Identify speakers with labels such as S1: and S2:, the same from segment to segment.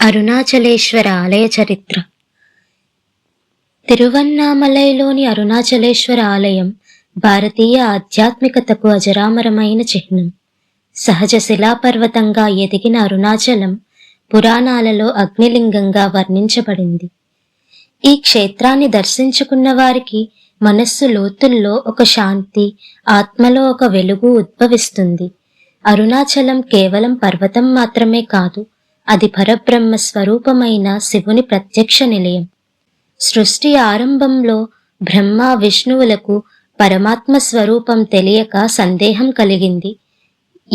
S1: అరుణాచలేశ్వర ఆలయ చరిత్ర. తిరువన్నామలైలోని అరుణాచలేశ్వర ఆలయం భారతీయ ఆధ్యాత్మికతకు అజరామరమైన చిహ్నం. సహజ శిలాపర్వతంగా ఎదిగిన అరుణాచలం పురాణాలలో అగ్నిలింగంగా వర్ణించబడింది. ఈ క్షేత్రాన్ని దర్శించుకున్న వారికి మనస్సు లోతుల్లో ఒక శాంతి ఆత్మలో ఒక వెలుగు ఉద్భవిస్తుంది. అరుణాచలం కేవలం పర్వతం మాత్రమే కాదు అది పరబ్రహ్మ స్వరూపమైన శివుని ప్రత్యక్ష నిలయం. సృష్టి ఆరంభంలో బ్రహ్మ విష్ణువులకు పరమాత్మ స్వరూపం తెలియక సందేహం కలిగింది.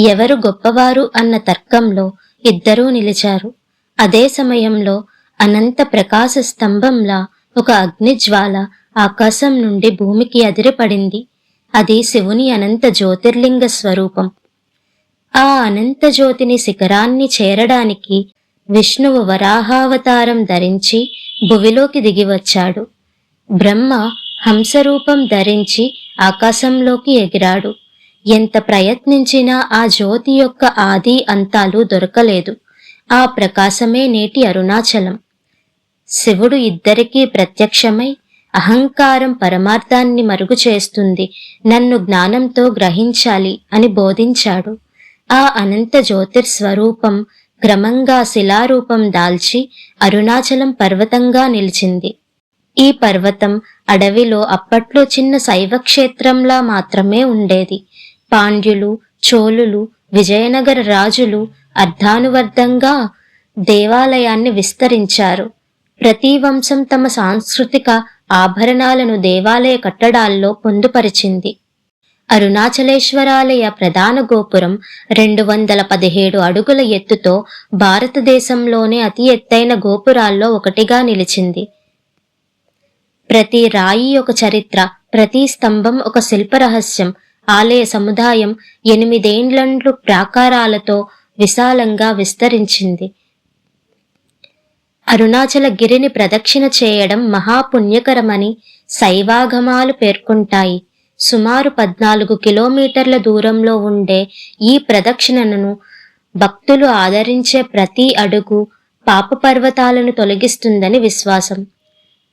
S1: ఎవరు గొప్పవారు అన్న తర్కంలో ఇద్దరూ నిలిచారు. అదే సమయంలో అనంత ప్రకాశ స్తంభంలా ఒక అగ్నిజ్వాల ఆకాశం నుండి భూమికి అదిరిపడింది. అది శివుని అనంత జ్యోతిర్లింగ స్వరూపం. ఆ అనంత జ్యోతిని శిఖరాన్ని చేరడానికి విష్ణువు వరాహావతారం ధరించి భువిలోకి దిగివచ్చాడు. బ్రహ్మ హంసరూపం ధరించి ఆకాశంలోకి ఎగిరాడు. ఎంత ప్రయత్నించినా ఆ జ్యోతి యొక్క ఆది అంతాలు దొరకలేదు. ఆ ప్రకాశమే నేటి అరుణాచలం. శివుడు ఇద్దరికీ ప్రత్యక్షమై అహంకారం పరమార్థాన్ని మరుగు చేస్తుంది. నన్ను జ్ఞానంతో గ్రహించాలి అని బోధించాడు. ఆ అనంత జ్యోతిర్స్వరూపం క్రమంగా శిలారూపం దాల్చి అరుణాచలం పర్వతంగా నిలిచింది. ఈ పర్వతం అడవిలో అప్పట్లో చిన్న శైవ క్షేత్రంలా మాత్రమే ఉండేది. పాండ్యులు చోళులు విజయనగర రాజులు అర్ధానువర్ధంగా దేవాలయాన్ని విస్తరించారు. ప్రతి వంశం తమ సాంస్కృతిక ఆభరణాలను దేవాలయ కట్టడాల్లో పొందుపరిచింది. అరుణాచలేశ్వరాలయ ప్రధాన గోపురం రెండు వందల పదిహేడు అడుగుల ఎత్తుతో భారతదేశంలోనే అతి ఎత్తైన గోపురాల్లో ఒకటిగా నిలిచింది. ప్రతి రాయి ఒక చరిత్ర ప్రతి స్తంభం ఒక శిల్ప రహస్యం ఆలయ సముదాయం ఎనిమిదేండ్లండ్లు ప్రాకారాలతో విశాలంగా విస్తరించింది. అరుణాచల గిరిని ప్రదక్షిణ చేయడం మహాపుణ్యకరమని శైవాగమాలు పేర్కొంటాయి. సుమారు పద్నాలుగు కిలోమీటర్ల దూరంలో ఉండే ఈ ప్రదక్షిణను భక్తులు ఆదరించే ప్రతి అడుగు పాప పర్వతాలను తొలగిస్తుందని విశ్వాసం.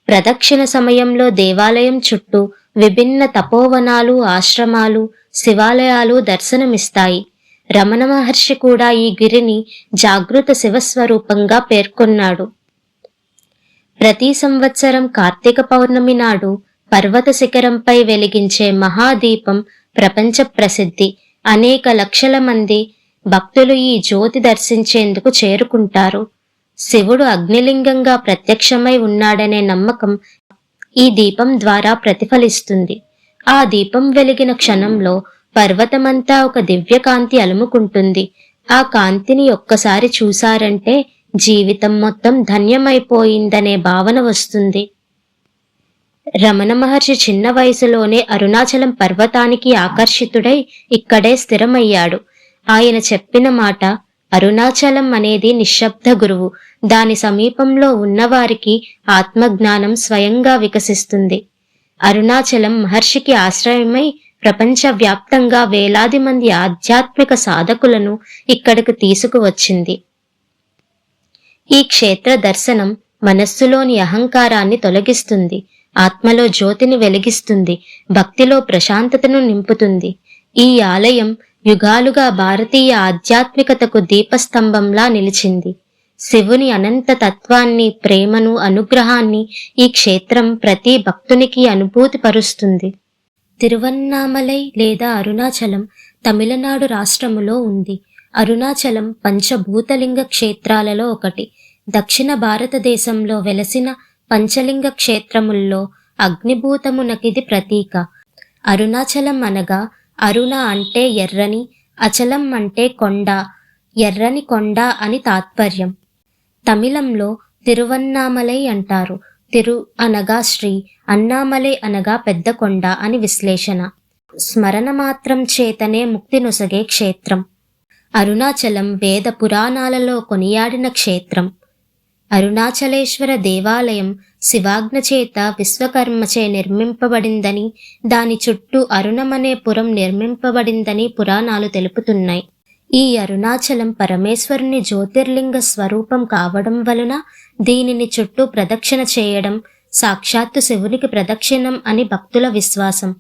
S1: ప్రదక్షిణ సమయంలో దేవాలయం చుట్టూ విభిన్న తపోవనాలు ఆశ్రమాలు శివాలయాలు దర్శనమిస్తాయి. రమణ మహర్షి కూడా ఈ గిరిని జాగృత శివస్వరూపంగా పేర్కొన్నాడు. ప్రతి సంవత్సరం కార్తీక పౌర్ణమి నాడు పర్వత శిఖరంపై వెలిగించే మహాదీపం ప్రపంచ ప్రసిద్ధి. అనేక లక్షల మంది భక్తులు ఈ జ్యోతి దర్శించేందుకు చేరుకుంటారు. శివుడు అగ్నిలింగంగా ప్రత్యక్షమై ఉన్నాడనే నమ్మకం ఈ దీపం ద్వారా ప్రతిఫలిస్తుంది. ఆ దీపం వెలిగిన క్షణంలో పర్వతమంతా ఒక దివ్యకాంతి అలుముకుంటుంది. ఆ కాంతిని ఒక్కసారి చూశారంటే జీవితం మొత్తం ధన్యమైపోయిందనే భావన వస్తుంది. రమణ మహర్షి చిన్న వయసులోనే అరుణాచలం పర్వతానికి ఆకర్షితుడై ఇక్కడే స్థిరమయ్యాడు. ఆయన చెప్పిన మాట అరుణాచలం అనేది నిశ్శబ్ద గురువు. దాని సమీపంలో ఉన్నవారికి ఆత్మజ్ఞానం స్వయంగా వికసిస్తుంది. అరుణాచలం మహర్షికి ఆశ్రయమై ప్రపంచవ్యాప్తంగా వేలాది మంది ఆధ్యాత్మిక సాధకులను ఇక్కడికి తీసుకువచ్చింది. ఈ క్షేత్ర దర్శనం మనస్సులోని అహంకారాన్ని తొలగిస్తుంది. ఆత్మలో జ్యోతిని వెలిగిస్తుంది భక్తిలో ప్రశాంతతను నింపుతుంది. ఈ ఆలయం యుగాలుగా భారతీయ ఆధ్యాత్మికతకు దీపస్తంభంలా నిలిచింది. శివుని అనంత తత్వాన్ని ప్రేమను అనుగ్రహాన్ని ఈ క్షేత్రం ప్రతి భక్తునికి అనుభూతిపరుస్తుంది. తిరువన్నామలై లేదా అరుణాచలం తమిళనాడు రాష్ట్రములో ఉంది. అరుణాచలం పంచభూతలింగ క్షేత్రాలలో ఒకటి. దక్షిణ భారతదేశంలో వెలసిన పంచలింగ క్షేత్రముల్లో అగ్నిభూతమునకిది ప్రతీక. అరుణాచలం అనగా అరుణ అంటే ఎర్రని అచలం అంటే కొండ ఎర్రని కొండ అని తాత్పర్యం. తమిళంలో తిరువన్నామలై అంటారు. తిరు అనగా శ్రీ అన్నామలై అనగా పెద్ద కొండ అని విశ్లేషణ. స్మరణ మాత్రం చేతనే ముక్తి నొసగే క్షేత్రం. అరుణాచలం వేద పురాణాలలో కొనియాడిన క్షేత్రం. అరుణాచలేశ్వర దేవాలయం శివాజ్ఞ చేత విశ్వకర్మచే నిర్మింపబడిందని దాని చుట్టూ అరుణమనే పురం నిర్మింపబడిందని పురాణాలు తెలుపుతున్నాయి. ఈ అరుణాచలం పరమేశ్వరుని జ్యోతిర్లింగ స్వరూపం కావడం వలన దీనిని చుట్టూ ప్రదక్షిణ చేయడం సాక్షాత్తు శివునికి ప్రదక్షిణం అని భక్తుల విశ్వాసం.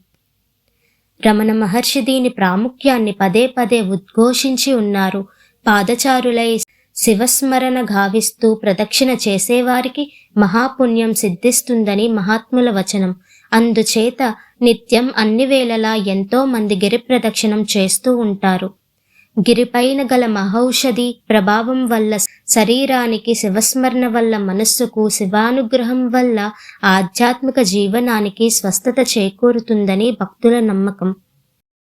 S1: రమణ మహర్షి దీని ప్రాముఖ్యాన్ని పదే పదే ఉద్ఘోషించి ఉన్నారు. పాదచారులై శివస్మరణ గావిస్తూ ప్రదక్షిణ చేసేవారికి మహాపుణ్యం సిద్ధిస్తుందని మహాత్ముల వచనం. అందుచేత నిత్యం అన్ని వేళలా ఎంతో మంది గిరి ప్రదక్షిణం చేస్తూ ఉంటారు. గిరిపైన గల మహౌషధి ప్రభావం వల్ల శరీరానికి శివస్మరణ వల్ల మనస్సుకు శివానుగ్రహం వల్ల ఆధ్యాత్మిక జీవనానికి స్వస్థత చేకూరుతుందని భక్తుల నమ్మకం.